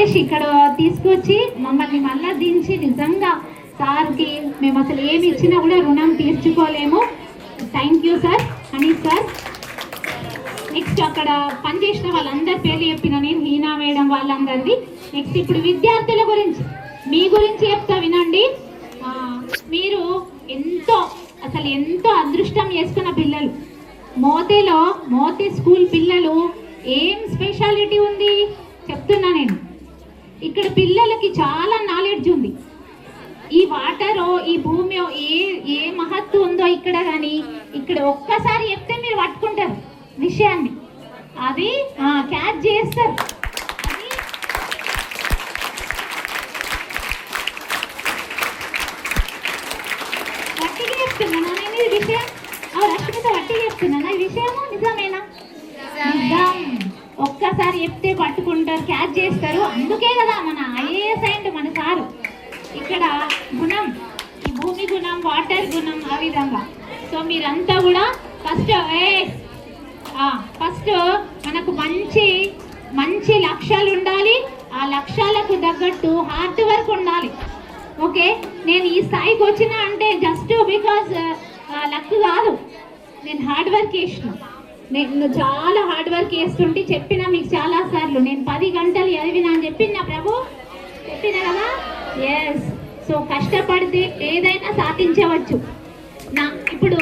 చేసి ఇక్కడ తీసుకొచ్చి మమ్మల్ని మళ్ళా దించి నిజంగా సార్కి మేము అసలు ఏమి ఇచ్చినా కూడా రుణం తీర్చుకోలేము. థ్యాంక్ యూ సార్ అని సార్ నెక్స్ట్ అక్కడ పనిచేసిన వాళ్ళందరి పేర్లు చెప్పిన నేను హీనా వేయడం వాళ్ళందరిది. నెక్స్ట్ ఇప్పుడు విద్యార్థుల గురించి. మీ గురించి చెప్తా వినండి. మీరు ఎంతో అసలు ఎంతో అదృష్టం చేసుకున్న పిల్లలు. మోతేలో మోతే స్కూల్ పిల్లలు ఏం స్పెషాలిటీ ఉంది? చెప్తున్నా నేను. ఇక్కడ పిల్లలకి చాలా నాలెడ్జ్ ఉంది. ఈ వాటరో ఈ భూమి ఏ ఏ మహత్తు ఉందో ఇక్కడ కానీ ఇక్కడ ఒక్కసారి చెప్తే మీరు పట్టుకుంటారు విషయాన్ని. అవి క్యాచ్ చేస్తారు. పట్టుకు వట్టిగా ఒకసారి చెప్తే పట్టుకుంటారు క్యాచ్ చేస్తారు. అందుకే కదా మన ఐఏఎస్ అండ్ మన సారు ఇక్కడ గుణం ఈ భూమి గుణం వాటర్ గుణం ఆ విధంగా. సో మీరంతా కూడా ఫస్ట్ ఏ ఫస్ట్ మనకు మంచి మంచి లక్ష్యాలు ఉండాలి. ఆ లక్ష్యాలకు తగ్గట్టు హార్డ్ వర్క్ ఉండాలి. ఓకే? నేను ఈ స్థాయికి వచ్చిన అంటే జస్ట్ బికాస్ లక్ కాదు. నేను హార్డ్ వర్క్ చేసిన. నేను చాలా హార్డ్ వర్క్ చేస్తుంటే చెప్పిన మీకు చాలా సార్లు. నేను పది గంటలు చదివినా అని చెప్పిన ప్రభు? చెప్పిన కదా? ఎస్ సో కష్టపడితే ఏదైనా సాధించవచ్చు. నా ఇప్పుడు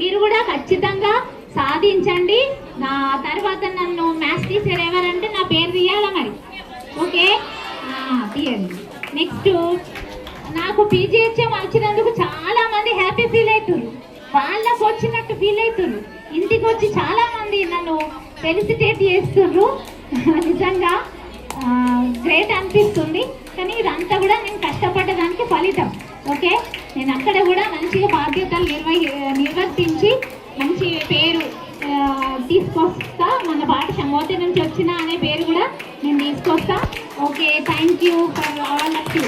మీరు కూడా ఖచ్చితంగా సాధించండి. నా తర్వాత నన్ను మ్యాథ్స్ టీచర్ ఎవరంటే నా పేరు తీయాలా మరి. ఓకే తీయండి. నెక్స్ట్ నాకు పీజీహెచ్ఎం వచ్చినందుకు చాలా మంది హ్యాపీ ఫీల్ అవుతున్నారు వాళ్ళకు వచ్చినట్టు ఫీల్ అవుతున్నారు ఇంటికి వచ్చి చాలా మంది నన్ను ఫెలిసిటేట్ చేస్తున్నారు నిజంగా గ్రేట్ అనిపిస్తుంది. కానీ ఇదంతా కూడా నేను కష్టపడ్డదానికి ఫలితం ఓకే? నేను అక్కడ కూడా మంచిగా బాధ్యతలు నిర్వహి నిర్వర్తించి మంచి పేరు తీసుకొస్తా. మన పాట సమోత నుంచి వచ్చిన అనే పేరు కూడా నేను తీసుకొస్తా. Okay thank you for all of you